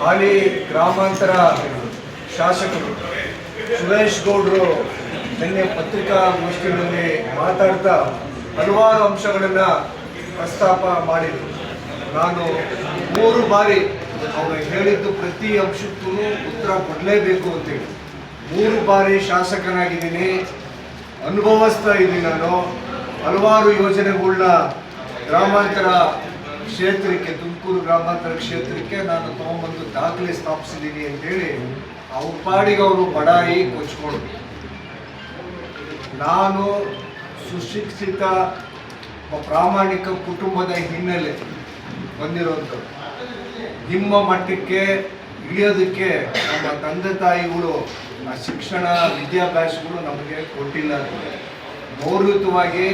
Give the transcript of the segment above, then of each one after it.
ಹಾಲಿ ಗ್ರಾಮಾಂತರ ಶಾಸಕರು ಸುರೇಶ್ ಗೌಡರು ನಿನ್ನೆ ಪತ್ರಿಕಾಗೋಷ್ಠಿಗಳಲ್ಲಿ ಮಾತಾಡ್ತಾ ಹಲವಾರು ಅಂಶಗಳನ್ನು ಪ್ರಸ್ತಾಪ ಮಾಡಿದರು. ನಾನು ಮೂರು ಬಾರಿ ಅವರು ಹೇಳಿದ್ದು ಪ್ರತಿ ಅಂಶಕ್ಕೂ ಉತ್ತರ ಕೊಡಲೇಬೇಕು ಅಂತೇಳಿ ಮೂರು ಬಾರಿ ಶಾಸಕನಾಗಿದ್ದೀನಿ ಅನುಭವಿಸ್ತಾ ಇದ್ದೀನಿ ನಾನು. ಹಲವಾರು ಯೋಜನೆಗಳನ್ನ ಗ್ರಾಮಾಂತರ ಕ್ಷೇತ್ರಕ್ಕೆ, ತುಮಕೂರು ಗ್ರಾಮಾಂತರ ಕ್ಷೇತ್ರಕ್ಕೆ ನಾನು ತಗೊಂಬಂದು ದಾಖಲೆ ಸ್ಥಾಪಿಸಿದ್ದೀನಿ ಅಂತೇಳಿ ಅವ್ರ ಪಾಡಿಗೆ ಅವರು ಬಡಾಯಿ ಕೊಚ್ಕೊಂಡು ನಾನು ಸುಶಿಕ್ಷಿತ ಪ್ರಾಮಾಣಿಕ ಕುಟುಂಬದ ಹಿನ್ನೆಲೆ ಬಂದಿರೋದು. ನಿಮ್ಮ ಮಟ್ಟಕ್ಕೆ ಇಳಿಯೋದಕ್ಕೆ ನಮ್ಮ ತಂದೆ ತಾಯಿಗಳು ಆ ಶಿಕ್ಷಣ, ವಿದ್ಯಾಭ್ಯಾಸಗಳು ನಮಗೆ ಕೊಟ್ಟಿಲ್ಲ. ಗೌರವಯುತವಾಗಿ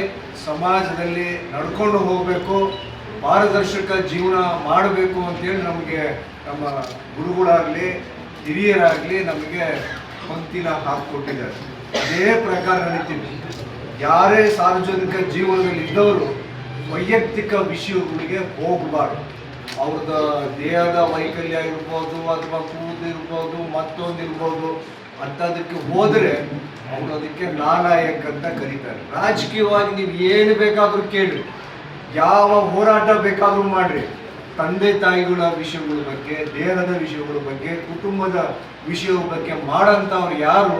ಸಮಾಜದಲ್ಲಿ ನಡ್ಕೊಂಡು ಹೋಗಬೇಕು. ಪಾರದರ್ಶಕ ಜೀವನ ಮಾಡಬೇಕು ಅಂತೇಳಿ ನಮಗೆ ನಮ್ಮ ಗುರುಗಳಾಗಲಿ, ಹಿರಿಯರಾಗಲಿ ನಮಗೆ ಪಂಕ್ತಿನ ಹಾಕಿಕೊಟ್ಟಿದ್ದಾರೆ. ಅದೇ ಪ್ರಕಾರ ನಡೀತೀವಿ ಯಾರೇ ಸಾರ್ವಜನಿಕ ಜೀವನದಲ್ಲಿ ಇದ್ದವರು ವೈಯಕ್ತಿಕ ವಿಷಯಗಳಿಗೆ ಹೋಗಬಾರ್ದು. ಅವ್ರದ ದೇಹದ ವೈಕಲ್ಯ ಇರ್ಬೋದು ಅಥವಾ ಕೂದು ಇರ್ಬೋದು ಮತ್ತೊಂದು ಇರ್ಬೋದು ಅಂಥದಕ್ಕೆ ಹೋದರೆ ಅವರು ಅದಕ್ಕೆ ನಾಲಾಯಕ್ ಅಂತ ಕರೀತಾರೆ. ರಾಜಕೀಯವಾಗಿ ನೀವು ಏನು ಬೇಕಾದರೂ ಕೇಳಿ. ಯಾವ ಹೋರಾಟ ಬೇಕಾದರೂ ಮಾಡ್ರಿ. ತಂದೆ ತಾಯಿಗಳ ವಿಷಯಗಳ ಬಗ್ಗೆ, ದೇಹದ ವಿಷಯಗಳ ಬಗ್ಗೆ, ಕುಟುಂಬದ ವಿಷಯಗಳ ಬಗ್ಗೆ ಮಾಡೋಂಥವ್ರು ಯಾರು?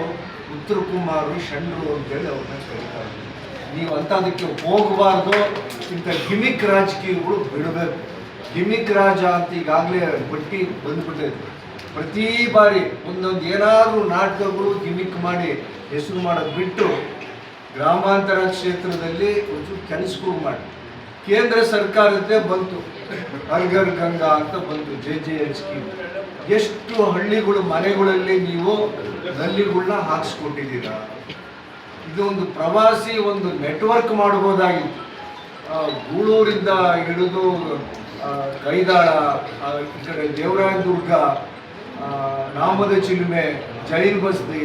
ಉತ್ತರ ಕುಮಾರು ಅಂತ ಅಂತೇಳಿ ಅವ್ರನ್ನ ಕರೀತಾರೆ. ನೀವು ಅಂಥದಕ್ಕೆ ಹೋಗಬಾರ್ದು. ಇಂಥ ಗಿಮಿಕ್ ರಾಜಕೀಯಗಳು ಬಿಡಬೇಕು. ಗಿಮಿಕ್ ರಾಜ ಅಂತ ಈಗಾಗಲೇ ಬಟ್ಟಿ ಬಂದ್ಬಿಟ್ಟಿದೆ. ಪ್ರತಿ ಬಾರಿ ಒಂದೊಂದು ಏನಾದರೂ ನಾಟಕಗಳು ಗಿಮಿಕ್ ಮಾಡಿ ಹೆಸರು ಮಾಡೋದು ಬಿಟ್ಟು ಗ್ರಾಮಾಂತರ ಕ್ಷೇತ್ರದಲ್ಲಿ ಒಂಚೂರು ಕೆಲಸಗಳು ಮಾಡಿ. ಕೇಂದ್ರ ಸರ್ಕಾರದ್ದೇ ಬಂತು. ಅರ್ಗರ್ ಗಂಗಾ ಅಂತ ಬಂತು ಜೆ ಜೆ ಎಲ್ ಸ್ಕೀಮ್ ಎಷ್ಟು ಹಳ್ಳಿಗಳು ಮನೆಗಳಲ್ಲಿ ನೀವು ನಲ್ಲಿಗಳನ್ನ ಇದು ಒಂದು ಪ್ರವಾಸಿ ಒಂದು ನೆಟ್ವರ್ಕ್ ಮಾಡ್ಬೋದಾಗಿತ್ತು. ಗೂಳೂರಿಂದ ಹಿಡಿದು ಕೈದಾಳ ಈ ಕಡೆ ದೇವರಾಯದುರ್ಗ ಆ, ನಾಮದ ಚಿಲುಮೆ ಜೈನ್ ಬಸ್ತಿ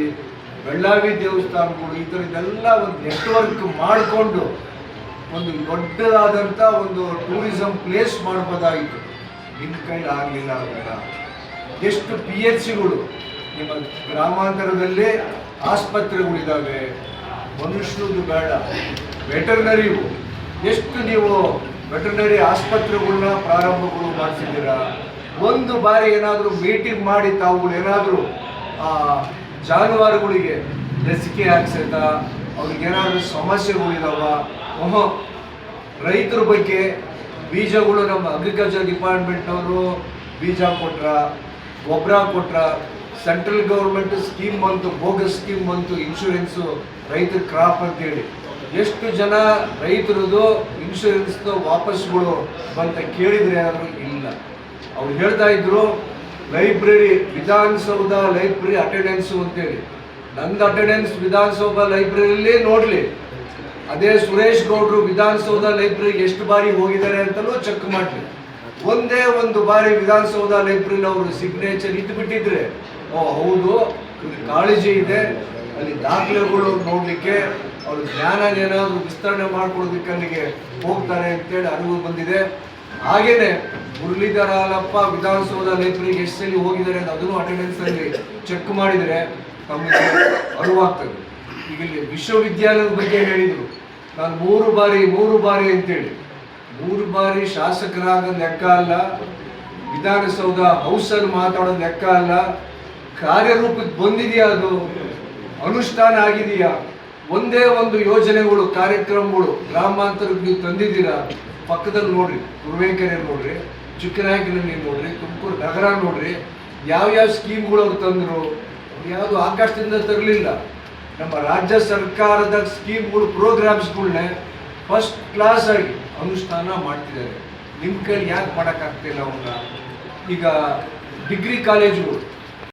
ಬೆಳ್ಳಾವಿ ದೇವಸ್ಥಾನಗಳು ಈ ಥರದ್ದೆಲ್ಲ ಒಂದು ನೆಟ್ವರ್ಕ್ ಮಾಡಿಕೊಂಡು ಒಂದು ದೊಡ್ಡದಾದಂಥ ಒಂದು ಟೂರಿಸಂ ಪ್ಲೇಸ್ ಮಾಡ್ಬೋದಾಗಿತ್ತು. ನಿಮ್ಮ ಕೈಲಿ ಆಗಲಿಲ್ಲ ಅಂತ ಎಷ್ಟು ಪಿ ಎಚ್ ಸಿಗಳು ನಿಮ್ಮ ಗ್ರಾಮಾಂತರದಲ್ಲೇ ಆಸ್ಪತ್ರೆಗಳಿದ್ದಾವೆ. ಮನುಷ್ಯರದ್ದು ಬೇಡ. ವೆಟರ್ನರಿವು ಎಷ್ಟು ನೀವು ವೆಟರ್ನರಿ ಆಸ್ಪತ್ರೆಗಳನ್ನ ಪ್ರಾರಂಭಗಳು ಮಾಡಿಸಿದ್ದೀರಾ? ಒಂದು ಬಾರಿ ಏನಾದರೂ ಮೀಟಿಂಗ್ ಮಾಡಿ ತಾವುಗಳು ಏನಾದರೂ ಜಾನುವಾರುಗಳಿಗೆ ಲಸಿಕೆ ಹಾಕ್ಸೈತಾ ಅವ್ರಿಗೆ ಏನಾದರೂ ಸಮಸ್ಯೆಗಳಿದಾವ? ಓಹೋ, ರೈತರ ಬಗ್ಗೆ ಬೀಜಗಳು ನಮ್ಮ ಅಗ್ರಿಕಲ್ಚರ್ ಡಿಪಾರ್ಟ್ಮೆಂಟ್ನವರು ಬೀಜ ಕೊಟ್ರ, ಗೊಬ್ಬರ ಕೊಟ್ರ ಸೆಂಟ್ರಲ್ ಗೌರ್ಮೆಂಟ್ ಸ್ಕೀಮ್ ಬಂತು ಬೋಗಸ್ ಸ್ಕೀಮ್ ಬಂತು ಇನ್ಶೂರೆನ್ಸು ರೈತರ ಕ್ರಾಪ್ ಅಂತೇಳಿ. ಎಷ್ಟು ಜನ ರೈತರದು ಇನ್ಶೂರೆನ್ಸ್ದು ವಾಪಸ್ಗಳು ಅಂತ ಕೇಳಿದ್ರೆ ಯಾರು ಇಲ್ಲ. ಅವ್ರು ಹೇಳ್ತಾ ಇದ್ರು ಲೈಬ್ರರಿ ವಿಧಾನಸೌಧ ಲೈಬ್ರರಿ ಅಟೆಂಡೆನ್ಸು ಅಂತೇಳಿ. ನಂದು ಅಟೆಂಡೆನ್ಸ್ ವಿಧಾನಸೌಧ ಲೈಬ್ರರಿಲಿ ನೋಡಲಿ. ಅದೇ ಸುರೇಶ್ ಗೌಡ್ರು ವಿಧಾನಸೌಧ ಲೈಬ್ರರಿ ಎಷ್ಟು ಬಾರಿ ಹೋಗಿದ್ದಾರೆ ಅಂತಲೂ ಚೆಕ್ ಮಾಡಲಿ. ಒಂದೇ ಒಂದು ಬಾರಿ ವಿಧಾನಸೌಧ ಲೈಬ್ರರಿಲಿ ಅವರು ಸಿಗ್ನೇಚರ್ ಇಟ್ಬಿಟ್ಟಿದ್ರೆ ಓ, ಹೌದು ಕಾಳಜಿ ಇದೆ, ಅಲ್ಲಿ ದಾಖಲೆಗಳು ನೋಡಲಿಕ್ಕೆ, ಅವ್ರ ಜ್ಞಾನ ಏನಾದರೂ ವಿಸ್ತರಣೆ ಮಾಡ್ಕೊಡೋದಕ್ಕೆ ಅಲ್ಲಿಗೆ ಹೋಗ್ತಾರೆ ಅಂತೇಳಿ ಅರಿವು ಬಂದಿದೆ. ಹಾಗೇನೆ ಮುರಳೀಧರ ಹಾಲಪ್ಪ ವಿಧಾನಸೌಧ ಲೈಬ್ರರಿಗೆ ಎಷ್ಟು ಸಲ ಹೋಗಿದ್ದಾರೆ ಅದನ್ನು ಅಟೆಂಡೆನ್ಸ್ ಅಲ್ಲಿ ಚೆಕ್ ಮಾಡಿದರೆ, ತಮಗೆ ಅರಿವಾಗ್ತದೆ. ಈಗ ವಿಶ್ವವಿದ್ಯಾಲಯದ ಬಗ್ಗೆ ಹೇಳಿದ್ರು. ನಾನು ಮೂರು ಬಾರಿ ಮೂರು ಬಾರಿ ಅಂತೇಳಿ. ಮೂರು ಬಾರಿ ಶಾಸಕರಾದ ಲೆಕ್ಕ ಅಲ್ಲ, ವಿಧಾನಸೌಧ ಹೌಸಲ್ಲಿ ಮಾತಾಡೋ ಲೆಕ್ಕ ಅಲ್ಲ, ಕಾರ್ಯರೂಪಕ್ಕೆ ಬಂದಿದೆಯಾ ಅದು? ಅನುಷ್ಠಾನ ಆಗಿದೆಯಾ? ಒಂದೇ ಒಂದು ಯೋಜನೆಗಳು, ಕಾರ್ಯಕ್ರಮಗಳು, ಗ್ರಾಮಾಂತರಕ್ಕೆ ನೀವು ತಂದಿದ್ದೀರಾ? ಪಕ್ಕದಲ್ಲಿ ನೋಡ್ರಿ, ತುರುವೇಕೆರೆ ನೋಡ್ರಿ ಚಿಕ್ಕನಾಯಕನಲ್ಲಿ ನೋಡ್ರಿ, ತುಮಕೂರು ನಗರ ನೋಡ್ರಿ, ಯಾವ್ಯಾವ ಸ್ಕೀಮ್ಗಳು ಅವ್ರು ತಂದರು? ಯಾವುದು ಆಕಾಶದಿಂದ ತರಲಿಲ್ಲ. ನಮ್ಮ ರಾಜ್ಯ ಸರ್ಕಾರದ ಸ್ಕೀಮ್ಗಳು ಪ್ರೋಗ್ರಾಮ್ಸ್ಗಳನ್ನೇ ಫಸ್ಟ್ ಕ್ಲಾಸ್ ಆಗಿ ಅನುಷ್ಠಾನ ಮಾಡ್ತಿದ್ದಾರೆ. ನಿಮ್ಮ ಕೈಲಿ ಯಾಕೆ ಮಾಡೋಕ್ಕಾಗ್ತಿಲ್ಲ ಅವನ್ನ ಈಗ ಡಿಗ್ರಿ ಕಾಲೇಜುಗಳು